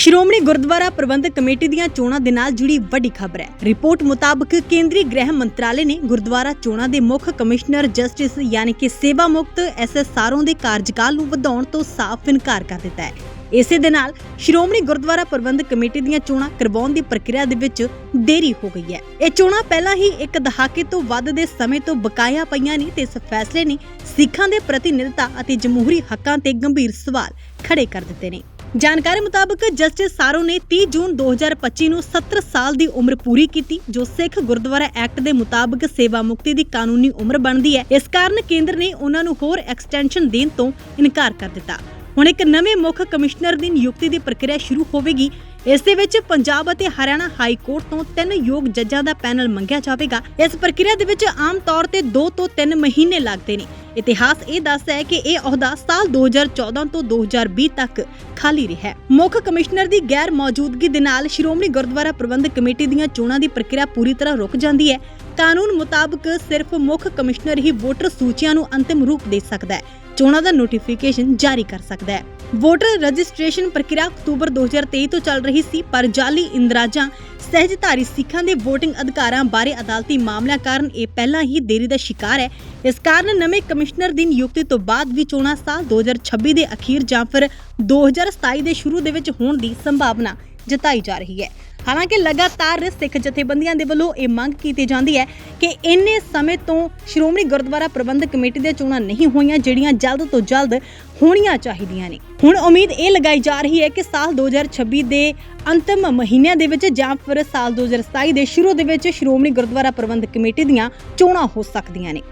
ਸ਼੍ਰੋਮਣੀ ਗੁਰਦੁਆਰਾ ਪ੍ਰਬੰਧਕ committee ਦੀਆਂ ਚੋਣਾਂ ਦੇ ਨਾਲ ਜੁੜੀ ਵੱਡੀ ਖਬਰ ਹੈ। ਰਿਪੋਰਟ ਮੁਤਾਬਕ ਕੇਂਦਰੀ ਗ੍ਰਹਿ ਮੰਤਰਾਲੇ ਨੇ ਗੁਰਦੁਆਰਾ ਚੋਣਾਂ ਦੇ ਮੁੱਖ ਕਮਿਸ਼ਨਰ ਜਸਟਿਸ ਯਾਨੀ ਕਿ ਸੇਵਾ ਮੁਕਤ ਐਸਐਸਆਰਓ ਦੇ ਕਾਰਜਕਾਲ ਨੂੰ ਵਧਾਉਣ ਤੋਂ ਸਾਫ਼ ਇਨਕਾਰ ਕਰ ਦਿੱਤਾ ਹੈ। ਇਸੇ ਦੇ ਨਾਲ ਸ਼੍ਰੋਮਣੀ ਗੁਰਦੁਆਰਾ ਪ੍ਰਬੰਧਕ ਕਮੇਟੀ ਦੀਆਂ ਚੋਣਾਂ ਕਰਵਾਉਣ ਦੀ ਪ੍ਰਕਿਰਿਆ ਦੇ ਵਿੱਚ ਦੇਰੀ ਹੋ ਗਈ ਹੈ। ਇਹ ਚੋਣਾਂ ਪਹਿਲਾਂ ਹੀ ਇੱਕ ਦਹਾਕੇ ਤੋਂ ਵੱਧ ਦੇ ਸਮੇਂ ਤੋਂ ਬਕਾਇਆ ਪਈਆਂ ਨੇ ਤੇ ਇਸ ਫੈਸਲੇ ਨੇ ਸਿੱਖਾਂ ਦੇ ਪ੍ਰਤੀਨਿਧਤਾ ਅਤੇ ਜਮਹੂਰੀ ਹੱਕਾਂ ਤੇ ਗੰਭੀਰ ਸਵਾਲ ਖੜੇ ਕਰ ਦਿੱਤੇ ਨੇ। ਜਾਣਕਾਰੀ ਮੁਤਾਬਕ ਜਸਟਿਸ ਸਾਰੋ ਨੇ 30 ਜੂਨ 2025 ਨੂੰ 70 ਸਾਲ ਦੀ ਉਮਰ ਪੂਰੀ ਕੀਤੀ, ਜੋ ਸਿੱਖ ਗੁਰਦੁਆਰਾ ਐਕਟ ਦੇ ਮੁਤਾਬਕ ਸੇਵਾ ਮੁਕਤੀ ਦੀ ਕਾਨੂੰਨੀ ਉਮਰ ਬਣਦੀ ਹੈ। ਇਸ ਕਾਰਨ ਕੇਂਦਰ ਨੇ ਉਹਨਾਂ ਨੂੰ ਹੋਰ ਐਕਸਟੈਂਸ਼ਨ ਦੇਣ ਤੋਂ ਇਨਕਾਰ ਕਰ ਦਿੱਤਾ। ਹੁਣ ਇੱਕ ਨਵੇਂ ਮੁੱਖ ਕਮਿਸ਼ਨਰ ਦੀ ਨਿਯੁਕਤੀ ਦੀ ਪ੍ਰਕਿਰਿਆ ਸ਼ੁਰੂ ਹੋਵੇਗੀ ਇਸ ਦੇ ਵਿੱਚ ਪੰਜਾਬ ਅਤੇ ਹਰਿਆਣਾ ਹਾਈ ਕੋਰਟ ਤੋਂ ਤਿੰਨ ਯੋਗ ਜੱਜਾਂ ਦਾ ਪੈਨਲ ਮੰਗਿਆ ਜਾਵੇਗਾ। ਇਸ ਪ੍ਰਕਿਰਿਆ ਦੇ ਵਿੱਚ ਆਮ ਤੌਰ ਤੇ 2 ਤੋਂ 3 ਮਹੀਨੇ ਲੱਗਦੇ ਨੇ। ਇਤਿਹਾਸ ਇਹ ਦੱਸਦਾ ਹੈ ਕਿ ਇਹ ਅਹੁਦਾ ਸਾਲ 2014 ਤੋਂ 2020 ਤੱਕ ਖਾਲੀ ਰਿਹਾ ਮੁੱਖ ਕਮਿਸ਼ਨਰ ਦੀ ਗੈਰ ਮੌਜੂਦਗੀ ਦੇ ਨਾਲ ਸ਼੍ਰੋਮਣੀ ਗੁਰਦੁਆਰਾ ਪ੍ਰਬੰਧਕ ਕਮੇਟੀ ਦੀਆਂ ਚੋਣਾਂ ਦੀ ਪ੍ਰਕਿਰਿਆ ਪੂਰੀ ਤਰ੍ਹਾਂ ਰੁਕ ਜਾਂਦੀ ਹੈ। ਕਾਨੂੰਨ ਮੁਤਾਬਕ ਸਿਰਫ ਮੁੱਖ ਕਮਿਸ਼ਨਰ ਹੀ ਵੋਟਰ ਸੂਚੀਆਂ ਨੂੰ ਅੰਤਿਮ ਰੂਪ ਦੇ ਸਕਦਾ ਹੈ। ਚੋਣਾਂ ਦਾ ਨੋਟੀਫਿਕੇਸ਼ਨ ਜਾਰੀ ਕਰ ਸਕਦਾ ਹੈ। ਵੋਟਰ ਰਜਿਸਟ੍ਰੇਸ਼ਨ ਪ੍ਰਕਿਰਿਆ ਅਕਤੂਬਰ 2023 ਤੋਂ ਚੱਲ ਰਹੀ ਸੀ, ਪਰ ਜਾਲੀ ਇੰਦਰਾਜਾਂ, ਸਹਿਜਧਾਰੀ ਸਿੱਖਾਂ ਦੇ VOTING ਅਧਿਕਾਰਾਂ ਬਾਰੇ ਅਦਾਲਤੀ ਮਾਮਲਿਆਂ ਕਾਰਨ ਇਹ ਪਹਿਲਾਂ ਹੀ ਦੇਰੀ ਦਾ ਸ਼ਿਕਾਰ ਹੈ। ਇਸ ਕਾਰਨ ਨਵੇਂ ਕਮਿਸ਼ਨਰ ਦੀ ਨਿਯੁਕਤੀ ਤੋਂ ਬਾਅਦ ਵੀ ਚੋਣਾਂ ਸਾਲ 2026 ਦੇ ਅਖੀਰ ਜਾਂ ਫਿਰ 2027 ਦੇ ਸ਼ੁਰੂ ਦੇ ਵਿੱਚ ਹੋਣ ਦੀ ਸੰਭਾਵਨਾ ਜਤਾਈ ਜਾ ਰਹੀ ਹੈ। ਹਾਲਾਂਕਿ ਲਗਾਤਾਰ ਸਿੱਖ ਜਥੇਬੰਦੀਆਂ ਦੇ ਵੱਲੋਂ ਇਹ ਮੰਗ ਕੀਤੀ ਜਾਂਦੀ ਹੈ ਕਿ ਇੰਨੇ ਸਮੇਂ ਤੋਂ ਸ਼੍ਰੋਮਣੀ ਗੁਰਦੁਆਰਾ ਪ੍ਰਬੰਧਕ ਕਮੇਟੀ ਦੀਆਂ ਚੋਣਾਂ ਨਹੀਂ ਹੋਈਆਂ, ਜਿਹੜੀਆਂ ਜਲਦ ਤੋਂ ਜਲਦ ਹੋਣੀਆਂ ਚਾਹੀਦੀਆਂ ਨੇ। ਹੁਣ ਉਮੀਦ ਇਹ ਲਗਾਈ ਜਾ ਰਹੀ ਹੈ ਕਿ ਸਾਲ 2026 ਦੇ ਅੰਤਮ ਮਹੀਨਿਆਂ ਦੇ ਵਿੱਚ ਜਾਂ ਫਿਰ ਸਾਲ 2027 ਦੇ ਸ਼ੁਰੂ ਦੇ ਵਿੱਚ ਸ਼੍ਰੋਮਣੀ ਗੁਰਦੁਆਰਾ ਪ੍ਰਬੰਧਕ ਕਮੇਟੀ ਦੀਆਂ ਚੋਣਾਂ ਹੋ ਸਕਦੀਆਂ ਨੇ।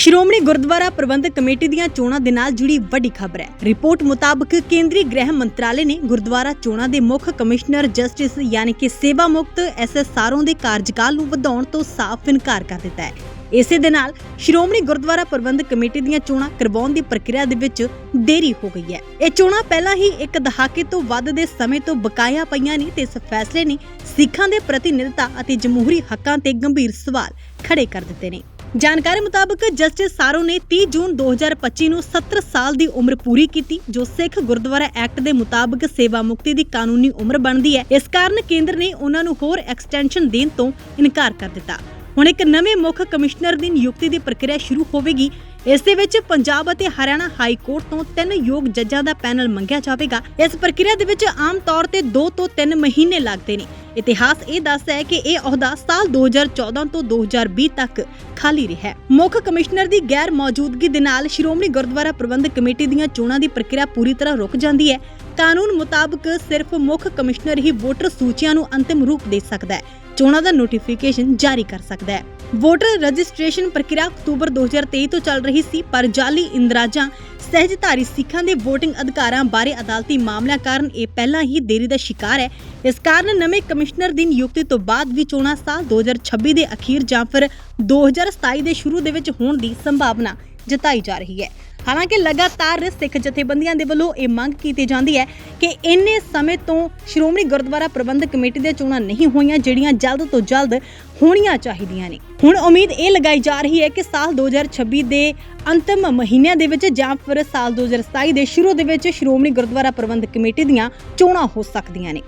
ਸ਼੍ਰੋਮਣੀ ਗੁਰਦੁਆਰਾ ਪ੍ਰਬੰਧਕ ਕਮੇਟੀ ਦੀਆਂ ਚੋਣਾਂ ਦੇ ਨਾਲ ਜੁੜੀ ਵੱਡੀ ਖਬਰ ਹੈ। ਰਿਪੋਰਟ ਮੁਤਾਬਕ ਕੇਂਦਰੀ ਗ੍ਰਹਿ ਮੰਤਰਾਲੇ ਨੇ ਗੁਰਦੁਆਰਾ ਚੋਣਾਂ ਦੇ ਮੁੱਖ ਕਮਿਸ਼ਨਰ ਜਸਟਿਸ ਯਾਨੀ ਕਿ ਸੇਵਾ ਮੁਕਤ ਐਸਐਸਆਰਓ ਦੇ ਕਾਰਜਕਾਲ ਨੂੰ ਵਧਾਉਣ ਤੋਂ ਸਾਫ਼ ਇਨਕਾਰ ਕਰ ਦਿੱਤਾ ਹੈ। ਇਸੇ ਦੇ ਨਾਲ ਸ਼੍ਰੋਮਣੀ ਗੁਰਦੁਆਰਾ ਪ੍ਰਬੰਧਕ ਕਮੇਟੀ ਦੀਆਂ ਚੋਣਾਂ ਕਰਵਾਉਣ ਦੀ ਪ੍ਰਕਿਰਿਆ ਦੇ ਵਿੱਚ ਦੇਰੀ ਹੋ ਗਈ ਹੈ। ਇਹ ਚੋਣਾਂ ਪਹਿਲਾਂ ਹੀ ਇੱਕ ਦਹਾਕੇ ਤੋਂ ਵੱਧ ਦੇ ਸਮੇਂ ਤੋਂ ਬਕਾਇਆ ਪਈਆਂ ਨੇ ਤੇ ਇਸ ਫੈਸਲੇ ਨੇ ਸਿੱਖਾਂ ਦੇ ਪ੍ਰਤੀਨਿਧਤਾ ਅਤੇ ਜਮਹੂਰੀ ਹੱਕਾਂ ਤੇ ਗੰਭੀਰ ਸਵਾਲ ਖੜੇ ਕਰ ਦਿੱਤੇ ਨੇ। ਜਾਣਕਾਰੀ ਮੁਤਾਬਕ ਜਸਟਿਸ ਸਾਰੋ ਨੇ 30 ਜੂਨ 2025 ਨੂੰ 70 ਸਾਲ ਦੀ ਉਮਰ ਪੂਰੀ ਕੀਤੀ, ਜੋ ਸਿੱਖ ਗੁਰਦੁਆਰਾ ਐਕਟ ਦੇ ਮੁਤਾਬਕ ਸੇਵਾ ਮੁਕਤੀ ਦੀ ਕਾਨੂੰਨੀ ਉਮਰ ਬਣਦੀ ਹੈ। ਇਸ ਕਾਰਨ ਕੇਂਦਰ ਨੇ ਉਹਨਾਂ ਨੂੰ ਹੋਰ ਐਕਸਟੈਂਸ਼ਨ ਦੇਣ ਤੋਂ ਇਨਕਾਰ ਕਰ ਦਿੱਤਾ। ਹੁਣ ਇੱਕ ਨਵੇਂ ਮੁੱਖ ਕਮਿਸ਼ਨਰ ਦੀ ਨਿਯੁਕਤੀ ਦੀ ਪ੍ਰਕਿਰਿਆ ਸ਼ੁਰੂ ਹੋਵੇਗੀ। ਇਸ ਦੇ ਵਿੱਚ ਪੰਜਾਬ ਅਤੇ ਹਰਿਆਣਾ ਹਾਈ ਕੋਰਟ ਤੋਂ ਤਿੰਨ ਯੋਗ ਜੱਜਾਂ ਦਾ ਪੈਨਲ ਮੰਗਿਆ ਜਾਵੇਗਾ। ਇਸ ਪ੍ਰਕਿਰਿਆ ਦੇ ਵਿੱਚ ਆਮ ਤੌਰ ਤੇ 2 ਤੋਂ 3 ਮਹੀਨੇ ਲੱਗਦੇ ਨੇ। ਇਤਿਹਾਸ ਇਹ ਦੱਸਦਾ ਹੈ ਕਿ ਇਹ ਅਹੁਦਾ ਸਾਲ 2014 ਤੋਂ 2020 ਤੱਕ ਖਾਲੀ ਰਿਹਾ ਮੁੱਖ ਕਮਿਸ਼ਨਰ ਦੀ ਗੈਰ ਮੌਜੂਦਗੀ ਦੇ ਨਾਲ ਸ਼੍ਰੋਮਣੀ ਗੁਰਦੁਆਰਾ ਪ੍ਰਬੰਧਕ ਕਮੇਟੀ ਦੀਆਂ ਚੋਣਾਂ ਦੀ ਪ੍ਰਕਿਰਿਆ ਪੂਰੀ ਤਰ੍ਹਾਂ ਰੁਕ ਜਾਂਦੀ ਹੈ। ਕਾਨੂੰਨ ਮੁਤਾਬਕ ਸਿਰਫ ਮੁੱਖ ਕਮਿਸ਼ਨਰ ਹੀ ਵੋਟਰ ਸੂਚੀਆਂ ਨੂੰ ਅੰਤਿਮ ਰੂਪ ਦੇ ਸਕਦਾ ਹੈ। ਚੋਣਾਂ ਦਾ ਨੋਟੀਫਿਕੇਸ਼ਨ ਜਾਰੀ ਕਰ ਸਕਦਾ ਹੈ। ਵੋਟਰ ਰਜਿਸਟ੍ਰੇਸ਼ਨ ਪ੍ਰਕਿਰਿਆ ਅਕਤੂਬਰ 2023 ਤੋਂ ਚੱਲ ਰਹੀ ਸੀ, ਪਰ ਜਾਲੀ ਇੰਦਰਾਜਾਂ, ਸਹਿਜਧਾਰੀ ਸਿੱਖਾਂ ਦੇ VOTING ਅਧਿਕਾਰਾਂ ਬਾਰੇ ਅਦਾਲਤੀ ਮਾਮਲਿਆਂ ਕਾਰਨ ਇਹ ਪਹਿਲਾਂ ਹੀ ਦੇਰੀ ਦਾ ਸ਼ਿਕਾਰ ਹੈ। ਇਸ ਕਾਰਨ ਨਵੇਂ ਕਮਿਸ਼ਨਰ ਦੀ ਨਿਯੁਕਤੀ ਤੋਂ ਬਾਅਦ ਵੀ ਚੋਣਾਂ ਸਾਲ 2026 ਦੇ ਅਖੀਰ ਜਾਂ ਫਿਰ 2027 ਦੇ ਸ਼ੁਰੂ ਦੇ ਵਿੱਚ ਹੋਣ ਦੀ ਸੰਭਾਵਨਾ ਜਤਾਈ ਜਾ ਰਹੀ ਹੈ। ਹਾਲਾਂਕਿ ਲਗਾਤਾਰ ਸਿੱਖ ਜਥੇਬੰਦੀਆਂ ਦੇ ਵੱਲੋਂ ਇਹ ਮੰਗ ਕੀਤੀ ਜਾਂਦੀ ਹੈ ਕਿ ਇੰਨੇ ਸਮੇਂ ਤੋਂ ਸ਼੍ਰੋਮਣੀ ਗੁਰਦੁਆਰਾ ਪ੍ਰਬੰਧਕ ਕਮੇਟੀ ਦੀਆਂ ਚੋਣਾਂ ਨਹੀਂ ਹੋਈਆਂ, ਜਿਹੜੀਆਂ ਜਲਦ ਤੋਂ ਜਲਦ ਹੋਣੀਆਂ ਚਾਹੀਦੀਆਂ ਨੇ। ਹੁਣ ਉਮੀਦ ਇਹ ਲਗਾਈ ਜਾ ਰਹੀ ਹੈ ਕਿ ਸਾਲ 2026 ਦੇ ਅੰਤਮ ਮਹੀਨਿਆਂ ਦੇ ਵਿੱਚ ਜਾਂ ਫਿਰ ਸਾਲ 2027 ਦੇ ਸ਼ੁਰੂ ਦੇ ਵਿੱਚ ਸ਼੍ਰੋਮਣੀ ਗੁਰਦੁਆਰਾ ਪ੍ਰਬੰਧਕ ਕਮੇਟੀ ਦੀਆਂ ਚੋਣਾਂ ਹੋ ਸਕਦੀਆਂ ਨੇ।